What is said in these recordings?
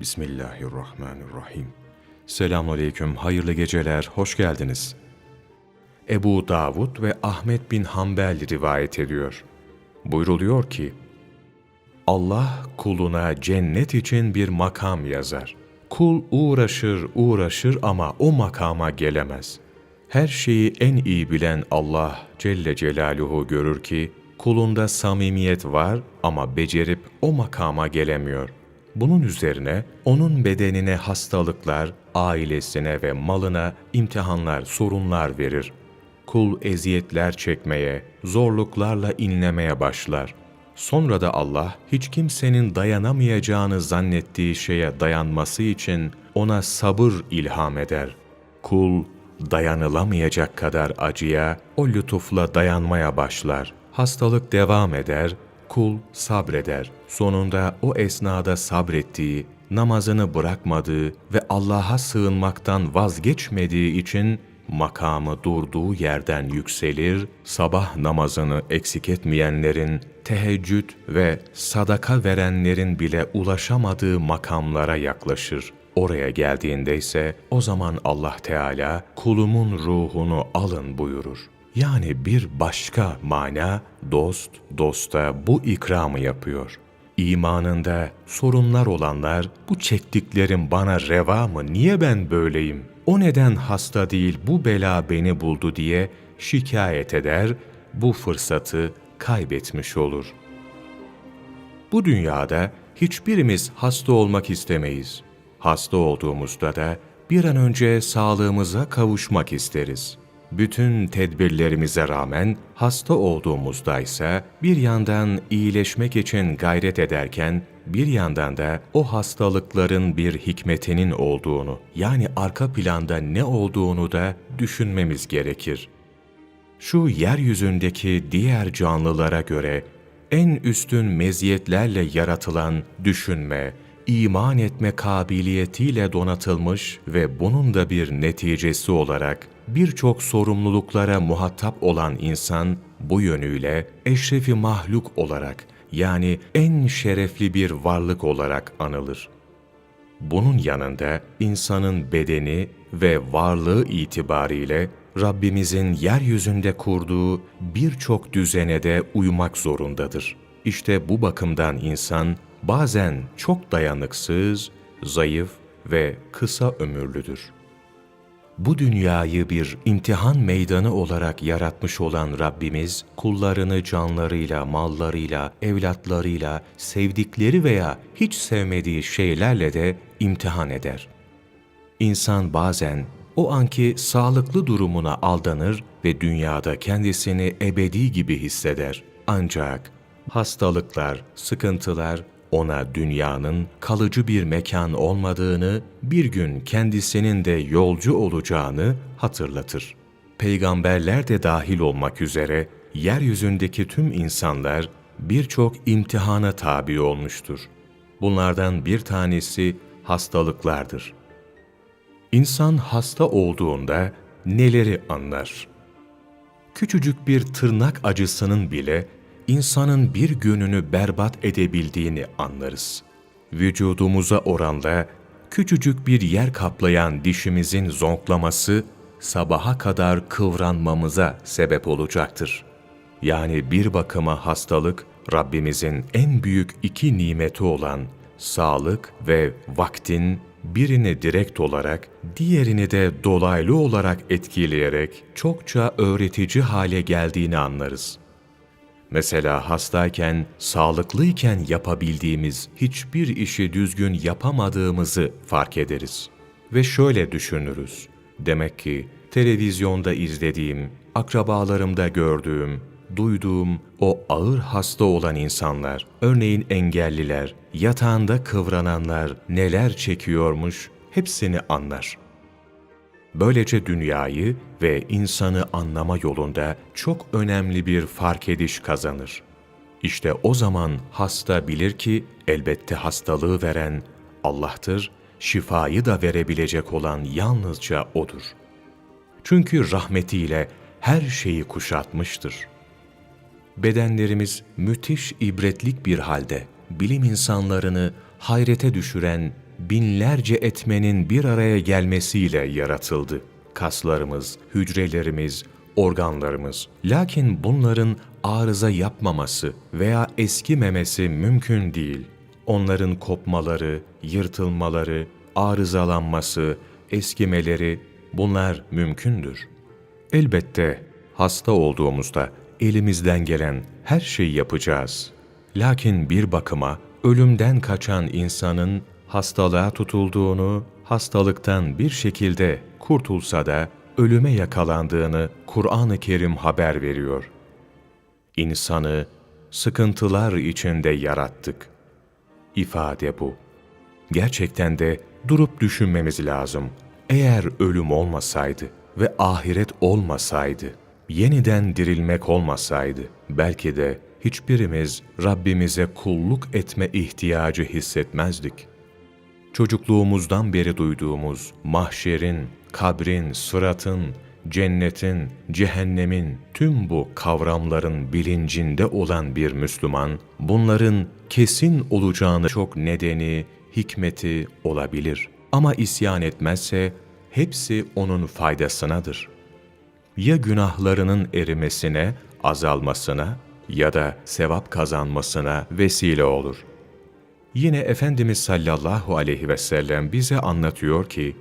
Bismillahirrahmanirrahim. Selamünaleyküm, hayırlı geceler, hoş geldiniz. Ebu Davud ve Ahmet bin Hanbel rivayet ediyor. Buyruluyor ki, Allah kuluna cennet için bir makam yazar. Kul uğraşır uğraşır ama o makama gelemez. Her şeyi en iyi bilen Allah Celle Celaluhu görür ki, kulunda samimiyet var ama becerip o makama gelemiyor. Bunun üzerine onun bedenine hastalıklar, ailesine ve malına imtihanlar, sorunlar verir. Kul eziyetler çekmeye, zorluklarla inlemeye başlar. Sonra da Allah hiç kimsenin dayanamayacağını zannettiği şeye dayanması için ona sabır ilham eder. Kul dayanılamayacak kadar acıya o lütufla dayanmaya başlar. Hastalık devam eder, kul sabreder. Sonunda o esnada sabrettiği, namazını bırakmadığı ve Allah'a sığınmaktan vazgeçmediği için makamı durduğu yerden yükselir, sabah namazını eksik etmeyenlerin, teheccüd ve sadaka verenlerin bile ulaşamadığı makamlara yaklaşır. Oraya geldiğinde ise o zaman Allah Teala kulumun ruhunu alın buyurur. Yani bir başka mana dost dosta bu ikramı yapıyor. İmanında sorunlar olanlar bu çektiklerim bana reva mı niye ben böyleyim? O neden hasta değil bu bela beni buldu diye şikayet eder, bu fırsatı kaybetmiş olur. Bu dünyada hiçbirimiz hasta olmak istemeyiz. Hasta olduğumuzda da bir an önce sağlığımıza kavuşmak isteriz. Bütün tedbirlerimize rağmen hasta olduğumuzda ise bir yandan iyileşmek için gayret ederken bir yandan da o hastalıkların bir hikmetinin olduğunu yani arka planda ne olduğunu da düşünmemiz gerekir. Şu yeryüzündeki diğer canlılara göre en üstün meziyetlerle yaratılan düşünme, iman etme kabiliyetiyle donatılmış ve bunun da bir neticesi olarak birçok sorumluluklara muhatap olan insan bu yönüyle eşrefi mahluk olarak yani en şerefli bir varlık olarak anılır. Bunun yanında insanın bedeni ve varlığı itibariyle Rabbimizin yeryüzünde kurduğu birçok düzene de uymak zorundadır. İşte bu bakımdan insan bazen çok dayanıksız, zayıf ve kısa ömürlüdür. Bu dünyayı bir imtihan meydanı olarak yaratmış olan Rabbimiz, kullarını canlarıyla, mallarıyla, evlatlarıyla, sevdikleri veya hiç sevmediği şeylerle de imtihan eder. İnsan bazen o anki sağlıklı durumuna aldanır ve dünyada kendisini ebedi gibi hisseder. Ancak hastalıklar, sıkıntılar ona dünyanın kalıcı bir mekan olmadığını, bir gün kendisinin de yolcu olacağını hatırlatır. Peygamberler de dahil olmak üzere yeryüzündeki tüm insanlar birçok imtihana tabi olmuştur. Bunlardan bir tanesi hastalıklardır. İnsan hasta olduğunda neleri anlar? Küçücük bir tırnak acısının bile insanın bir gününü berbat edebildiğini anlarız. Vücudumuza oranla küçücük bir yer kaplayan dişimizin zonklaması sabaha kadar kıvranmamıza sebep olacaktır. Yani bir bakıma hastalık Rabbimizin en büyük iki nimeti olan sağlık ve vaktin birini direkt olarak, diğerini de dolaylı olarak etkileyerek çokça öğretici hale geldiğini anlarız. Mesela hastayken, sağlıklıyken yapabildiğimiz hiçbir işi düzgün yapamadığımızı fark ederiz. Ve şöyle düşünürüz. Demek ki televizyonda izlediğim, akrabalarımda gördüğüm, duyduğum o ağır hasta olan insanlar, örneğin engelliler, yatağında kıvrananlar neler çekiyormuş hepsini anlar. Böylece dünyayı ve insanı anlama yolunda çok önemli bir fark ediş kazanır. İşte o zaman hasta bilir ki elbette hastalığı veren Allah'tır, şifayı da verebilecek olan yalnızca O'dur. Çünkü rahmetiyle her şeyi kuşatmıştır. Bedenlerimiz müthiş ibretlik bir halde bilim insanlarını hayrete düşüren binlerce etmenin bir araya gelmesiyle yaratıldı. Kaslarımız, hücrelerimiz, organlarımız. Lakin bunların arıza yapmaması veya eskimemesi mümkün değil. Onların kopmaları, yırtılmaları, arızalanması, eskimeleri bunlar mümkündür. Elbette hasta olduğumuzda elimizden gelen her şeyi yapacağız. Lakin bir bakıma ölümden kaçan insanın hastalığa tutulduğunu, hastalıktan bir şekilde kurtulsa da ölüme yakalandığını Kur'an-ı Kerim haber veriyor. İnsanı sıkıntılar içinde yarattık. İfade bu. Gerçekten de durup düşünmemiz lazım. Eğer ölüm olmasaydı ve ahiret olmasaydı, yeniden dirilmek olmasaydı, belki de hiçbirimiz Rabbimize kulluk etme ihtiyacı hissetmezdik. Çocukluğumuzdan beri duyduğumuz mahşerin, kabrin, sıratın, cennetin, cehennemin tüm bu kavramların bilincinde olan bir Müslüman, bunların kesin olacağını çok nedeni, hikmeti olabilir. Ama isyan etmezse hepsi onun faydasınadır. Ya günahlarının erimesine, azalmasına ya da sevap kazanmasına vesile olur. Yine Efendimiz sallallahu aleyhi ve sellem bize anlatıyor ki,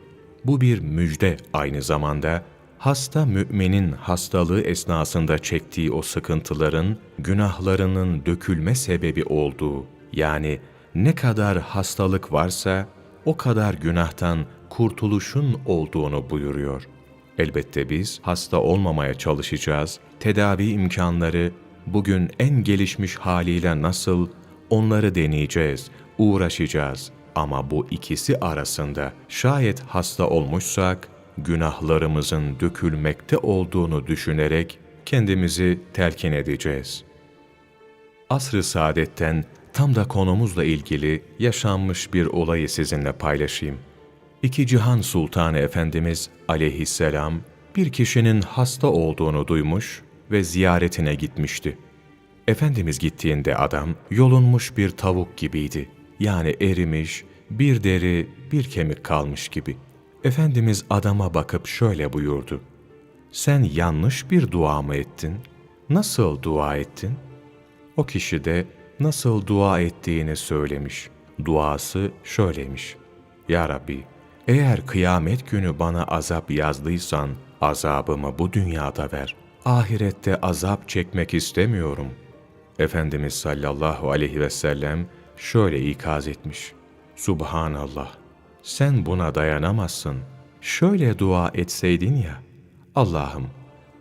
bu bir müjde aynı zamanda, hasta müminin hastalığı esnasında çektiği o sıkıntıların, günahlarının dökülme sebebi olduğu, yani ne kadar hastalık varsa, o kadar günahtan kurtuluşun olduğunu buyuruyor. Elbette biz hasta olmamaya çalışacağız, tedavi imkanları bugün en gelişmiş haliyle nasıl onları deneyeceğiz, uğraşacağız. Ama bu ikisi arasında şayet hasta olmuşsak, günahlarımızın dökülmekte olduğunu düşünerek kendimizi telkin edeceğiz. Asr-ı Saadet'ten tam da konumuzla ilgili yaşanmış bir olayı sizinle paylaşayım. İki Cihan Sultanı Efendimiz aleyhisselam bir kişinin hasta olduğunu duymuş ve ziyaretine gitmişti. Efendimiz gittiğinde adam yolunmuş bir tavuk gibiydi. Yani erimiş, bir deri, bir kemik kalmış gibi. Efendimiz adama bakıp şöyle buyurdu. Sen yanlış bir dua mı ettin? Nasıl dua ettin? O kişi de nasıl dua ettiğini söylemiş. Duası şöyleymiş. Ya Rabbi, eğer kıyamet günü bana azap yazdıysan azabımı bu dünyada ver. Ahirette azap çekmek istemiyorum. Efendimiz sallallahu aleyhi ve sellem şöyle ikaz etmiş. Subhanallah, sen buna dayanamazsın. Şöyle dua etseydin ya, Allah'ım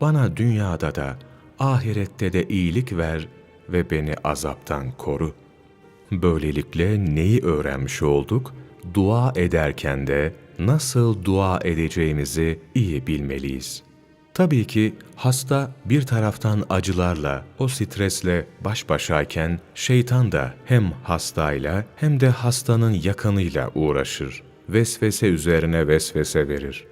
bana dünyada da ahirette de iyilik ver ve beni azaptan koru. Böylelikle neyi öğrenmiş olduk? Dua ederken de nasıl dua edeceğimizi iyi bilmeliyiz. Tabii ki hasta bir taraftan acılarla, o stresle baş başayken şeytan da hem hastayla hem de hastanın yakınıyla uğraşır. Vesvese üzerine vesvese verir.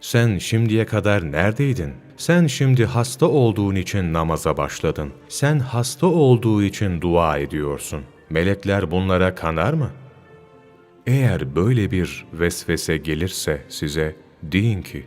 Sen şimdiye kadar neredeydin? Sen şimdi hasta olduğun için namaza başladın. Sen hasta olduğu için dua ediyorsun. Melekler bunlara kanar mı? Eğer böyle bir vesvese gelirse size deyin ki,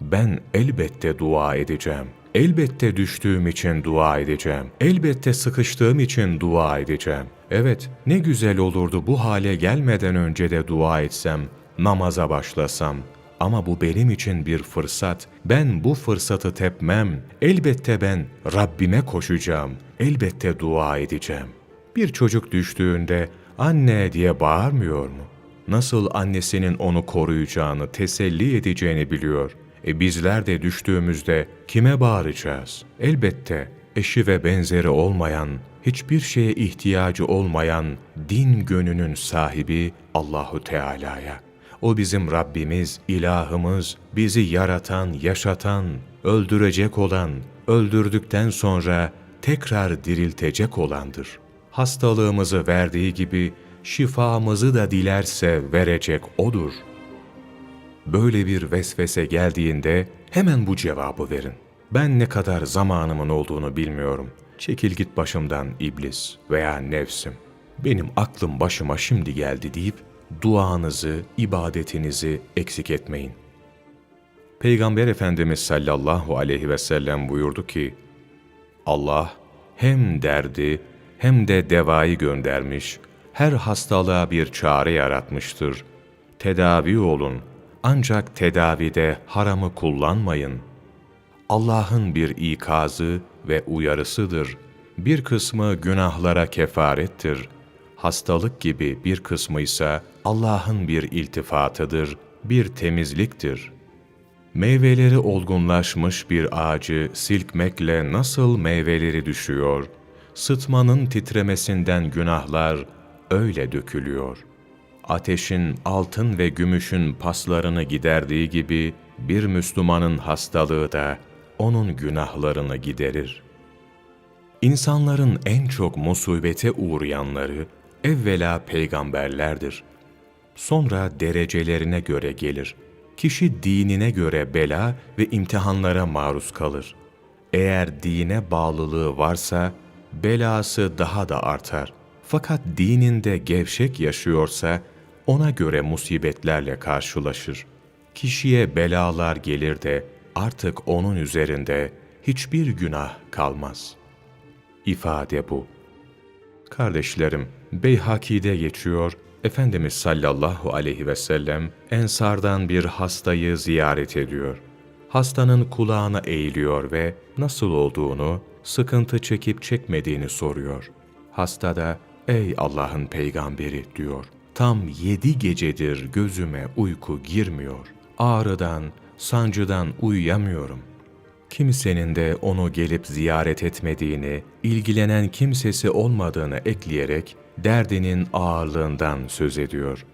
ben elbette dua edeceğim. Elbette düştüğüm için dua edeceğim. Elbette sıkıştığım için dua edeceğim. Evet, ne güzel olurdu bu hale gelmeden önce de dua etsem, namaza başlasam. Ama bu benim için bir fırsat. Ben bu fırsatı tepmem. Elbette ben Rabbime koşacağım. Elbette dua edeceğim. Bir çocuk düştüğünde anne diye bağırmıyor mu? Nasıl annesinin onu koruyacağını, teselli edeceğini biliyor. E bizler de düştüğümüzde kime bağıracağız? Elbette eşi ve benzeri olmayan, hiçbir şeye ihtiyacı olmayan din gönünün sahibi Allahu Teala'ya. O bizim Rabbimiz, ilahımız, bizi yaratan, yaşatan, öldürecek olan, öldürdükten sonra tekrar diriltecek olandır. Hastalığımızı verdiği gibi şifamızı da dilerse verecek O'dur. Böyle bir vesvese geldiğinde hemen bu cevabı verin. Ben ne kadar zamanımın olduğunu bilmiyorum. Çekil git başımdan iblis veya nefsim. benim aklım başıma şimdi geldi deyip duanızı, ibadetinizi eksik etmeyin. Peygamber Efendimiz sallallahu aleyhi ve sellem buyurdu ki, Allah hem derdi hem de devayı göndermiş, her hastalığa bir çare yaratmıştır. Tedavi olun, ancak tedavide haramı kullanmayın. Allah'ın bir ikazı ve uyarısıdır. Bir kısmı günahlara kefarettir. Hastalık gibi bir kısmı ise Allah'ın bir iltifatıdır, bir temizliktir.'' Meyveleri olgunlaşmış bir ağacı silkmekle nasıl meyveleri düşüyor, sıtmanın titremesinden günahlar öyle dökülüyor. Ateşin altın ve gümüşün paslarını giderdiği gibi bir Müslümanın hastalığı da onun günahlarını giderir. İnsanların en çok musibete uğrayanları evvela peygamberlerdir. Sonra derecelerine göre gelir.'' kişi dinine göre bela ve imtihanlara maruz kalır. Eğer dine bağlılığı varsa belası daha da artar. Fakat dininde gevşek yaşıyorsa ona göre musibetlerle karşılaşır. Kişiye belalar gelir de artık onun üzerinde hiçbir günah kalmaz. İfade bu. Kardeşlerim, Beyhaki'de geçiyor, Efendimiz sallallahu aleyhi ve sellem ensardan bir hastayı ziyaret ediyor. Hastanın kulağına eğiliyor ve nasıl olduğunu, sıkıntı çekip çekmediğini soruyor. Hasta da ''Ey Allah'ın peygamberi'' diyor. ''Tam yedi gecedir gözüme uyku girmiyor. Ağrıdan, sancıdan uyuyamıyorum. Kimsenin de onu gelip ziyaret etmediğini, ilgilenen kimsesi olmadığını ekleyerek derdinin ağırlığından söz ediyor.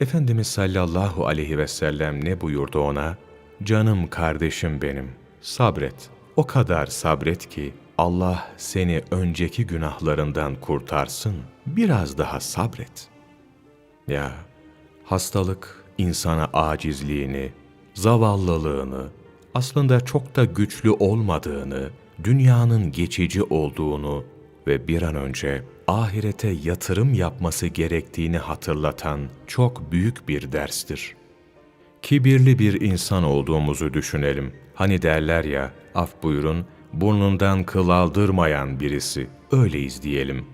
Efendimiz sallallahu aleyhi ve sellem ne buyurdu ona? Canım kardeşim benim, sabret. O kadar sabret ki Allah seni önceki günahlarından kurtarsın. Biraz daha sabret. Ya, hastalık insana acizliğini, zavallılığını, aslında çok da güçlü olmadığını, dünyanın geçici olduğunu ve bir an önce ahirete yatırım yapması gerektiğini hatırlatan çok büyük bir derstir. Kibirli bir insan olduğumuzu düşünelim. Hani derler ya, af buyurun, burnundan kıl aldırmayan birisi. Öyleyiz diyelim.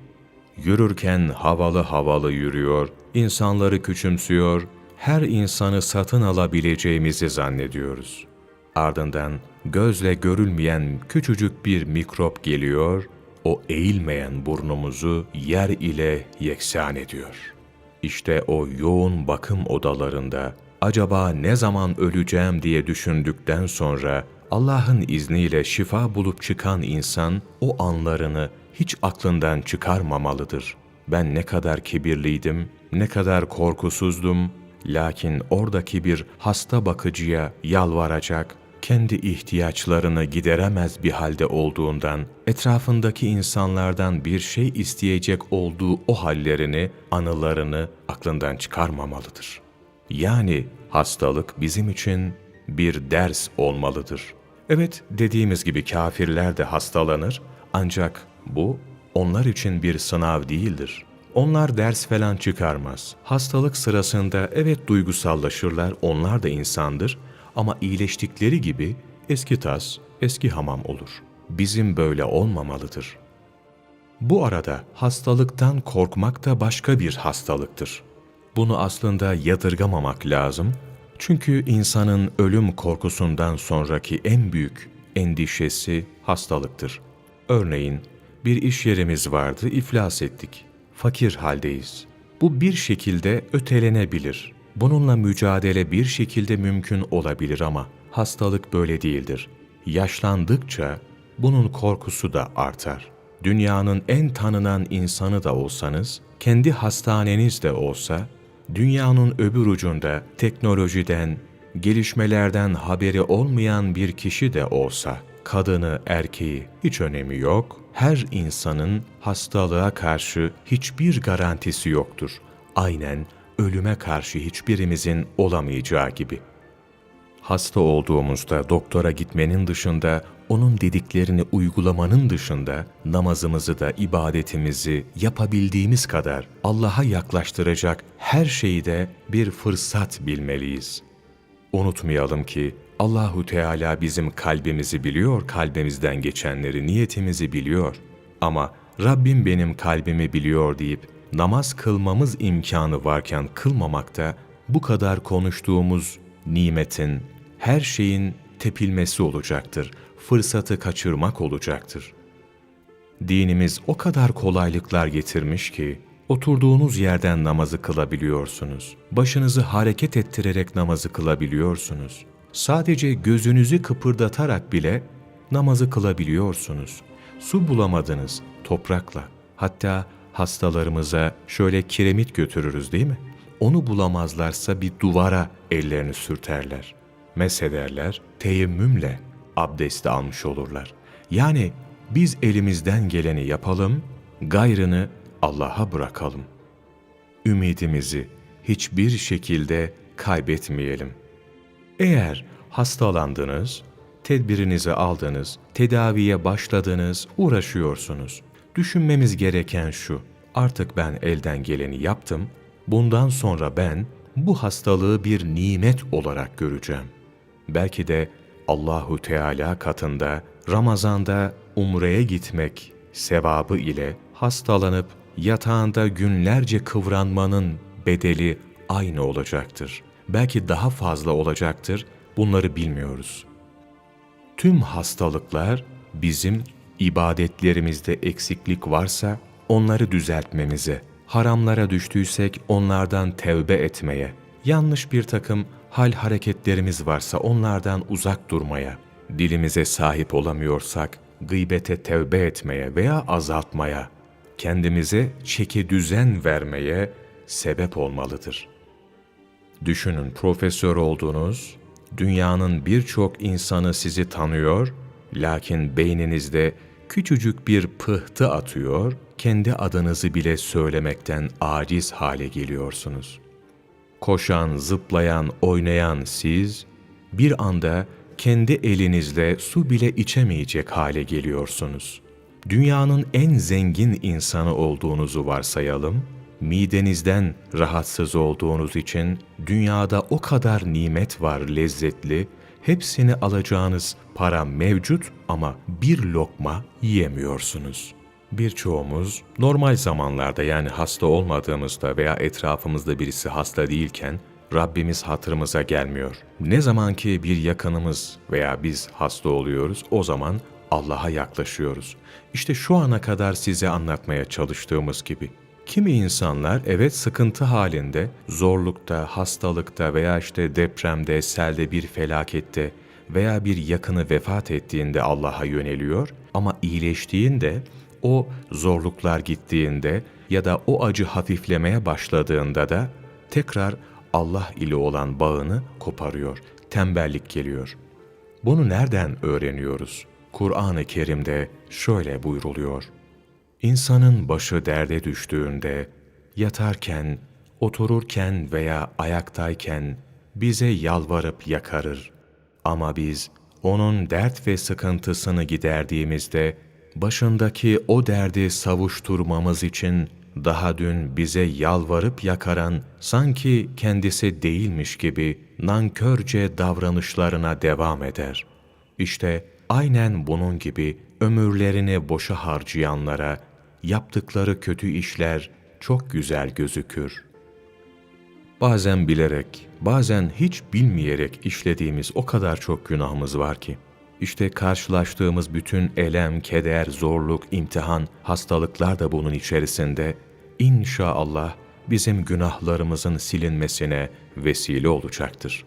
Yürürken havalı havalı yürüyor, insanları küçümsüyor, her insanı satın alabileceğimizi zannediyoruz. Ardından gözle görülmeyen küçücük bir mikrop geliyor o eğilmeyen burnumuzu yer ile yeksan ediyor. İşte o yoğun bakım odalarında acaba ne zaman öleceğim diye düşündükten sonra Allah'ın izniyle şifa bulup çıkan insan o anlarını hiç aklından çıkarmamalıdır. Ben ne kadar kibirliydim, ne kadar korkusuzdum, lakin oradaki bir hasta bakıcıya yalvaracak, kendi ihtiyaçlarını gideremez bir halde olduğundan, etrafındaki insanlardan bir şey isteyecek olduğu o hallerini, anılarını aklından çıkarmamalıdır. Yani hastalık bizim için bir ders olmalıdır. Evet, dediğimiz gibi kafirler de hastalanır ancak bu onlar için bir sınav değildir. Onlar ders falan çıkarmaz. Hastalık sırasında evet duygusallaşırlar, onlar da insandır ama iyileştikleri gibi eski tas, eski hamam olur. Bizim böyle olmamalıdır. Bu arada hastalıktan korkmak da başka bir hastalıktır. Bunu aslında yadırgamamak lazım. Çünkü insanın ölüm korkusundan sonraki en büyük endişesi hastalıktır. Örneğin bir iş yerimiz vardı, iflas ettik. Fakir haldeyiz. Bu bir şekilde ötelenebilir. Bununla mücadele bir şekilde mümkün olabilir ama hastalık böyle değildir. Yaşlandıkça bunun korkusu da artar. Dünyanın en tanınan insanı da olsanız, kendi hastaneniz de olsa, dünyanın öbür ucunda teknolojiden, gelişmelerden haberi olmayan bir kişi de olsa, kadını, erkeği hiç önemi yok. Her insanın hastalığa karşı hiçbir garantisi yoktur. Aynen ölüme karşı hiçbirimizin olamayacağı gibi. Hasta olduğumuzda doktora gitmenin dışında onun dediklerini uygulamanın dışında namazımızı da ibadetimizi yapabildiğimiz kadar Allah'a yaklaştıracak her şeyi de bir fırsat bilmeliyiz. Unutmayalım ki Allahu Teala bizim kalbimizi biliyor, kalbimizden geçenleri, niyetimizi biliyor. Ama Rabbim benim kalbimi biliyor deyip namaz kılmamız imkanı varken kılmamakta bu kadar konuştuğumuz nimetin, her şeyin tepilmesi olacaktır. Fırsatı kaçırmak olacaktır. Dinimiz o kadar kolaylıklar getirmiş ki, oturduğunuz yerden namazı kılabiliyorsunuz. Başınızı hareket ettirerek namazı kılabiliyorsunuz. Sadece gözünüzü kıpırdatarak bile namazı kılabiliyorsunuz. Su bulamadınız toprakla. Hatta hastalarımıza şöyle kiremit götürürüz değil mi? Onu bulamazlarsa bir duvara ellerini sürterler. Mesederler, teyemmümle abdesti almış olurlar. Yani biz elimizden geleni yapalım, gayrını Allah'a bırakalım. Ümidimizi hiçbir şekilde kaybetmeyelim. Eğer hastalandınız, tedbirinizi aldınız, tedaviye başladınız, uğraşıyorsunuz. Düşünmemiz gereken şu, artık ben elden geleni yaptım, bundan sonra ben bu hastalığı bir nimet olarak göreceğim. Belki de Allahu Teala katında Ramazan'da umreye gitmek sevabı ile hastalanıp yatağında günlerce kıvranmanın bedeli aynı olacaktır. Belki daha fazla olacaktır. Bunları bilmiyoruz. Tüm hastalıklar bizim ibadetlerimizde eksiklik varsa onları düzeltmemize, haramlara düştüysek onlardan tevbe etmeye, yanlış bir takım hal hareketlerimiz varsa onlardan uzak durmaya, dilimize sahip olamıyorsak gıybete tevbe etmeye veya azaltmaya, kendimize çeki düzen vermeye sebep olmalıdır. Düşünün profesör oldunuz, dünyanın birçok insanı sizi tanıyor, lakin beyninizde küçücük bir pıhtı atıyor, kendi adınızı bile söylemekten aciz hale geliyorsunuz. Koşan, zıplayan, oynayan siz, bir anda kendi elinizle su bile içemeyecek hale geliyorsunuz. Dünyanın en zengin insanı olduğunuzu varsayalım, midenizden rahatsız olduğunuz için dünyada o kadar nimet var lezzetli, hepsini alacağınız para mevcut ama bir lokma yiyemiyorsunuz. Birçoğumuz normal zamanlarda yani hasta olmadığımızda veya etrafımızda birisi hasta değilken Rabbimiz hatırımıza gelmiyor. Ne zaman ki bir yakınımız veya biz hasta oluyoruz o zaman Allah'a yaklaşıyoruz. İşte şu ana kadar size anlatmaya çalıştığımız gibi. Kimi insanlar evet sıkıntı halinde, zorlukta, hastalıkta veya işte depremde, selde bir felakette veya bir yakını vefat ettiğinde Allah'a yöneliyor ama iyileştiğinde, o zorluklar gittiğinde ya da o acı hafiflemeye başladığında da tekrar Allah ile olan bağını koparıyor, tembellik geliyor. Bunu nereden öğreniyoruz? Kur'an-ı Kerim'de şöyle buyruluyor. İnsanın başı derde düştüğünde, yatarken, otururken veya ayaktayken bize yalvarıp yakarır. Ama biz onun dert ve sıkıntısını giderdiğimizde başındaki o derdi savuşturmamız için daha dün bize yalvarıp yakaran sanki kendisi değilmiş gibi nankörce davranışlarına devam eder. İşte aynen bunun gibi ömürlerini boşa harcayanlara yaptıkları kötü işler çok güzel gözükür. Bazen bilerek, bazen hiç bilmeyerek işlediğimiz o kadar çok günahımız var ki, işte karşılaştığımız bütün elem, keder, zorluk, imtihan, hastalıklar da bunun içerisinde inşallah bizim günahlarımızın silinmesine vesile olacaktır.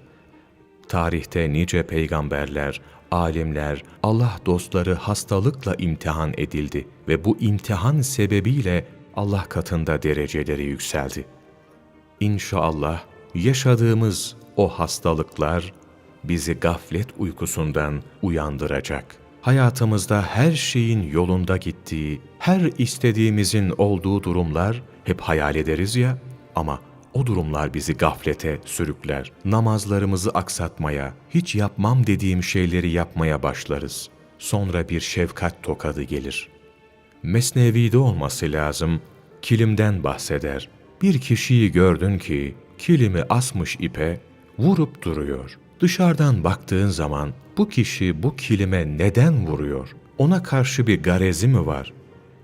Tarihte nice peygamberler, alimler, Allah dostları hastalıkla imtihan edildi ve bu imtihan sebebiyle Allah katında dereceleri yükseldi. İnşallah yaşadığımız o hastalıklar bizi gaflet uykusundan uyandıracak. Hayatımızda her şeyin yolunda gittiği, her istediğimizin olduğu durumlar hep hayal ederiz ya ama o durumlar bizi gaflete sürükler. Namazlarımızı aksatmaya, hiç yapmam dediğim şeyleri yapmaya başlarız. sonra bir şefkat tokadı gelir. Mesnevi'de olması lazım, kilimden bahseder. Bir kişiyi gördün ki kilimi asmış ipe, vurup duruyor. Dışarıdan baktığın zaman bu kişi bu kilime neden vuruyor? Ona karşı bir garezi mi var?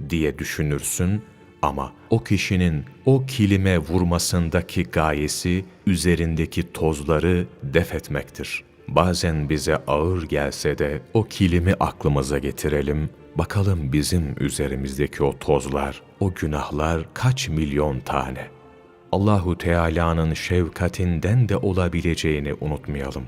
diye düşünürsün ama o kişinin o kilime vurmasındaki gayesi üzerindeki tozları def etmektir. Bazen bize ağır gelse de o kilimi aklımıza getirelim. Bakalım bizim üzerimizdeki o tozlar, o günahlar kaç milyon tane. Allahu Teala'nın şefkatinden de olabileceğini unutmayalım.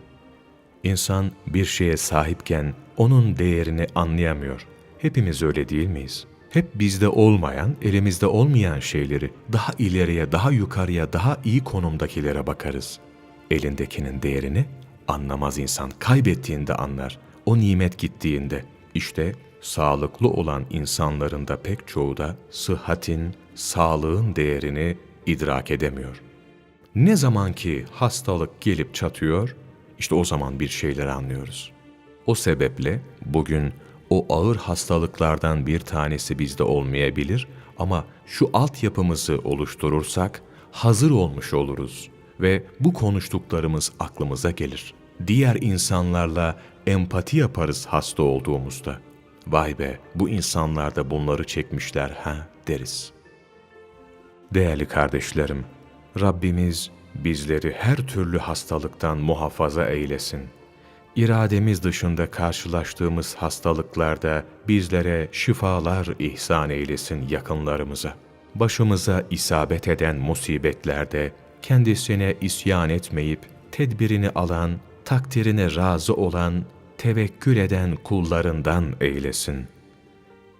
İnsan bir şeye sahipken onun değerini anlayamıyor. Hepimiz öyle değil miyiz? Hep bizde olmayan, elimizde olmayan şeyleri daha ileriye, daha yukarıya, daha iyi konumdakilere bakarız. Elindekinin değerini anlamaz insan. Kaybettiğinde anlar. O nimet gittiğinde. İşte sağlıklı olan insanların da pek çoğu da sıhhatin, sağlığın değerini idrak edemiyor. Ne zaman ki hastalık gelip çatıyor, işte o zaman bir şeyler anlıyoruz. O sebeple bugün o ağır hastalıklardan bir tanesi bizde olmayabilir ama şu altyapımızı oluşturursak hazır olmuş oluruz ve bu konuştuklarımız aklımıza gelir. Diğer insanlarla empati yaparız hasta olduğumuzda. Vay be bu insanlar da bunları çekmişler ha deriz. Değerli kardeşlerim, Rabbimiz bizleri her türlü hastalıktan muhafaza eylesin. İrademiz dışında karşılaştığımız hastalıklarda bizlere şifalar ihsan eylesin yakınlarımıza. Başımıza isabet eden musibetlerde kendisine isyan etmeyip tedbirini alan, takdirine razı olan, tevekkül eden kullarından eylesin.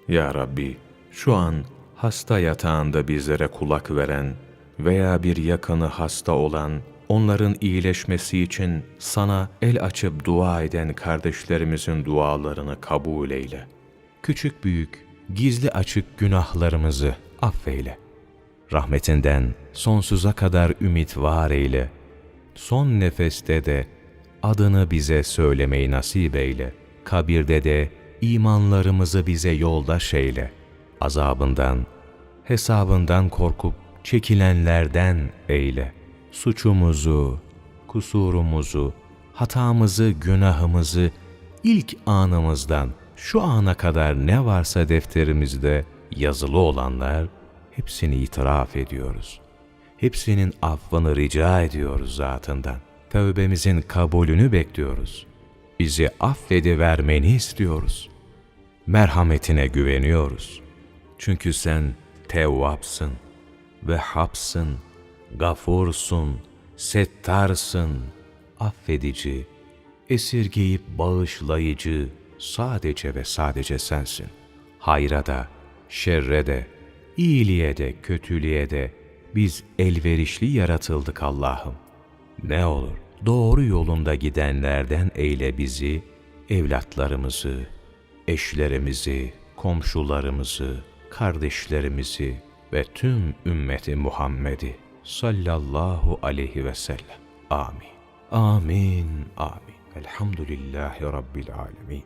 Ya Rabbi, şu an hasta yatağında bizlere kulak veren veya bir yakını hasta olan, onların iyileşmesi için sana el açıp dua eden kardeşlerimizin dualarını kabul eyle. Küçük büyük, gizli açık günahlarımızı affeyle. Rahmetinden sonsuza kadar ümit var eyle. Son nefeste de adını bize söylemeyi nasip eyle. Kabirde de imanlarımızı bize yoldaş eyle. Azabından, hesabından korkup çekilenlerden eyle. Suçumuzu, kusurumuzu, hatamızı, günahımızı ilk anımızdan şu ana kadar ne varsa defterimizde yazılı olanlar hepsini itiraf ediyoruz. Hepsinin affını rica ediyoruz zatından. Tövbemizin kabulünü bekliyoruz. Bizi affedivermeni istiyoruz. Merhametine güveniyoruz. Çünkü sen tevvapsın, vehhapsın, gafursun, settarsın, affedici, esirgeyip bağışlayıcı sadece ve sadece sensin. Hayra da, şerre de, iyiliğe de, kötülüğe de biz elverişli yaratıldık Allah'ım. Ne olur doğru yolunda gidenlerden eyle bizi, evlatlarımızı, eşlerimizi, komşularımızı, kardeşlerimizi ve tüm ümmeti Muhammed'i sallallahu aleyhi ve sellem. Amin. Amin. Amin. Elhamdülillahi Rabbil alemin.